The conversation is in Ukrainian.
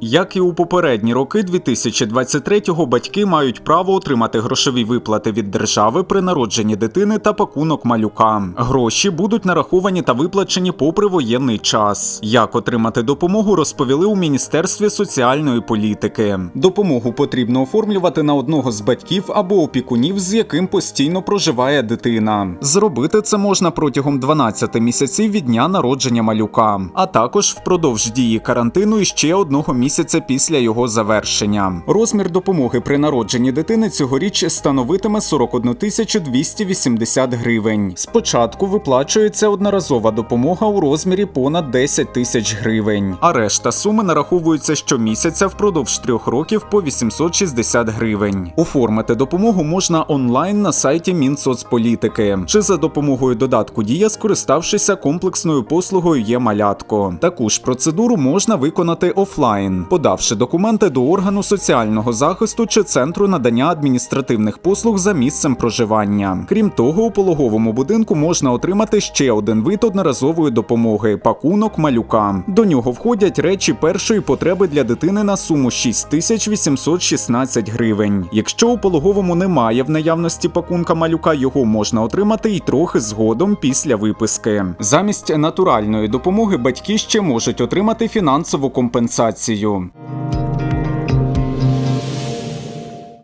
Як і у попередні роки 2023-го батьки мають право отримати грошові виплати від держави при народженні дитини та пакунок малюка. Гроші будуть нараховані та виплачені попри воєнний час. Як отримати допомогу, розповіли у Міністерстві соціальної політики. Допомогу потрібно оформлювати на одного з батьків або опікунів, з яким постійно проживає дитина. Зробити це можна протягом 12 місяців від дня народження малюка, а також впродовж дії карантину і ще одного місяця після його завершення. Розмір допомоги при народженні дитини цьогоріч становитиме 41 тисячу 280 гривень. Спочатку виплачується одноразова допомога у розмірі понад 10 тисяч гривень, а решта суми нараховується щомісяця впродовж трьох років по 860 гривень. Оформити допомогу можна онлайн на сайті Мінсоцполітики чи за допомогою додатку Дія, скориставшися комплексною послугою є малятко. Таку ж процедуру можна виконати офлайн, подавши документи до органу соціального захисту чи центру надання адміністративних послуг за місцем проживання. Крім того, у пологовому будинку можна отримати ще один вид одноразової допомоги пакунок малюка. До нього входять речі першої потреби для дитини на суму 6816 гривень. Якщо у пологовому немає в наявності пакунка малюка, його можна отримати і трохи згодом після виписки. Замість натуральної допомоги батьки ще можуть отримати фінансову компенсацію. Medium.